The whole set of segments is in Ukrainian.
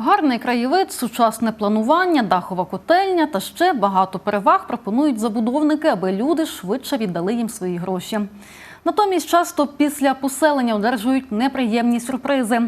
Гарний краєвид, сучасне планування, дахова котельня та ще багато переваг пропонують забудовники, аби люди швидше віддали їм свої гроші. Натомість часто після поселення одержують неприємні сюрпризи.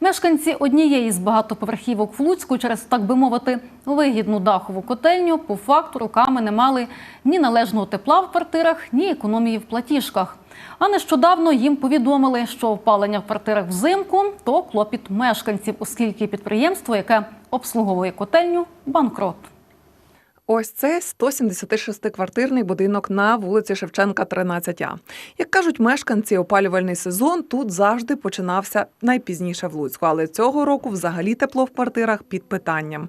Мешканці однієї з багатоповерхівок в Луцьку через, так би мовити, вигідну дахову котельню по факту роками не мали ні належного тепла в квартирах, ні економії в платіжках. А нещодавно їм повідомили, що опалення в квартирах взимку то клопіт мешканців, оскільки підприємство, яке обслуговує котельню, банкрот. Ось це 176-квартирний будинок на вулиці Шевченка, 13А. Як кажуть мешканці, опалювальний сезон тут завжди починався найпізніше в Луцьку, але цього року взагалі тепло в квартирах під питанням.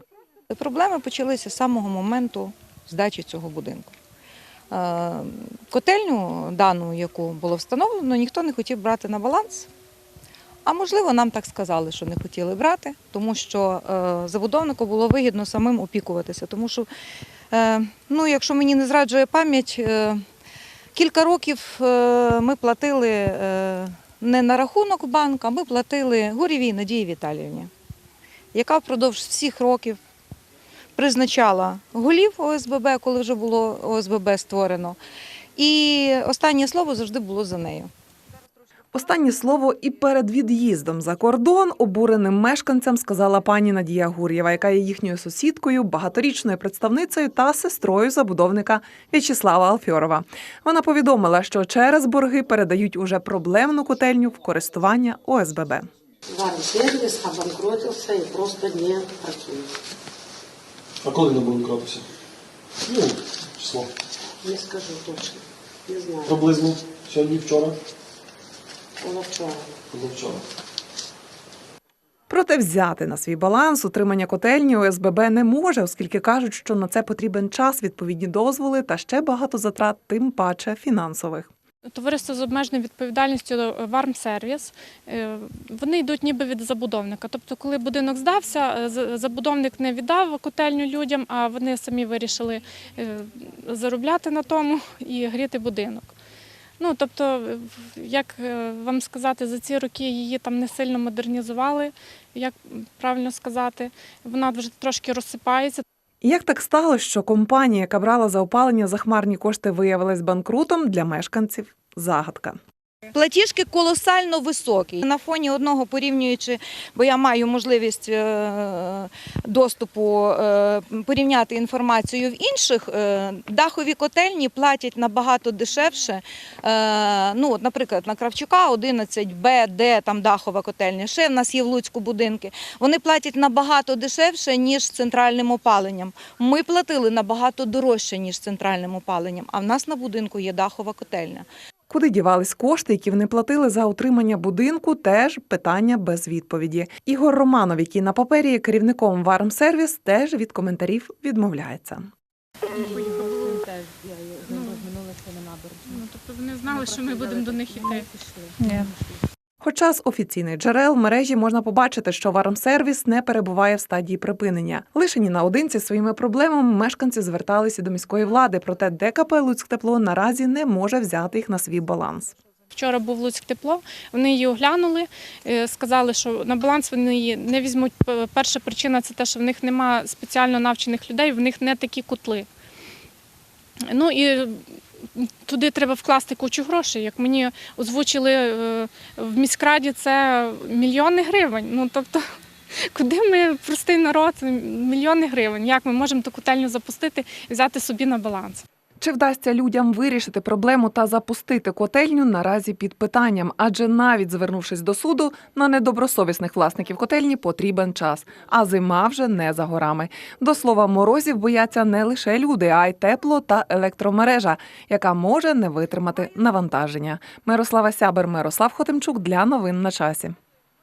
Проблеми почалися з самого моменту здачі цього будинку. Е, Котельню, дану, яку було встановлено, ніхто не хотів брати на баланс. А можливо, нам так сказали, що не хотіли брати, тому що е, забудовнику було вигідно самим опікуватися. Тому що, е, ну, якщо мені не зраджує пам'ять, кілька років ми платили не на рахунок банку, а ми платили Гурєвій Надії Віталіївні, яка впродовж всіх років призначала голів ОСББ, коли вже було ОСББ створено. І останнє слово завжди було за нею. Останнє слово і перед від'їздом за кордон обуреним мешканцям сказала пані Надія Гур'єва, яка є їхньою сусідкою, багаторічною представницею та сестрою забудовника В'ячеслава Алфьорова. Вона повідомила, що через борги передають уже проблемну котельню в користування ОСББ. Варн-сервіс обанкротився і просто не працює. А коли не банкротився? Ну, число. Не скажу точно. Не знаю. Приблизно сьогодні, вчора, Позавчора. позавчора. Проте взяти на свій баланс утримання котельні ОСББ не може, оскільки кажуть, що на це потрібен час, відповідні дозволи та ще багато затрат, тим паче фінансових. Товариство з обмеженою відповідальністю Вармсервіс. е, Вони йдуть ніби від забудовника. Тобто, коли будинок здався, е, забудовник не віддав котельню людям, а вони самі вирішили е, заробляти на тому і гріти будинок. Ну, тобто, як вам сказати, за ці роки її там не сильно модернізували, як правильно сказати, вона вже трошки розсипається. Як так сталося, що компанія, яка брала за опалення захмарні кошти, виявилась банкрутом для мешканців? Загадка. Платіжки колосально високі. На фоні одного порівнюючи, бо я маю можливість е, доступу е, порівняти інформацію в інших, е, дахові котельні платять набагато дешевше. Ну, от, наприклад, на Кравчука 11 Б, Д, там дахова котельня. Ще в нас є в Луцьку будинки. Вони платять набагато дешевше, ніж центральним опаленням. Ми платили набагато дорожче, ніж центральним опаленням. А в нас на будинку є дахова котельня. Куди дівались кошти, які вони платили за утримання будинку, теж питання без відповіді. Ігор Романов, який на папері є керівником Вармсервіс, теж від коментарів відмовляється. Ну, тобто вони знали, що ми будемо до них іти. Хоча з офіційних джерел в мережі можна побачити, що Вармсервіс не перебуває в стадії припинення. Лишені наодинці своїми проблемами мешканці зверталися до міської влади, проте ДКП Луцьктепло наразі не може взяти їх на свій баланс. Вчора був Луцьк тепло, вони її оглянули, е, сказали, що на баланс вони її не візьмуть. Перша причина це те, що в них немає спеціально навчених людей, в них не такі котли. Ну і туди треба вкласти кучу грошей. Як мені озвучили е, в міськраді, це мільйони гривень. Ну тобто, куди ми, простий народ, мільйони гривень. Як ми можемо ту котельню запустити і взяти собі на баланс? Чи вдасться людям вирішити проблему та запустити котельню наразі під питанням? Адже навіть звернувшись до суду, на недобросовісних власників котельні потрібен час, а зима вже не за горами. До слова, морозів бояться не лише люди, а й тепло та електромережа, яка може не витримати навантаження. Мирослава Сябер, Мирослав Хотимчук для новин на часі.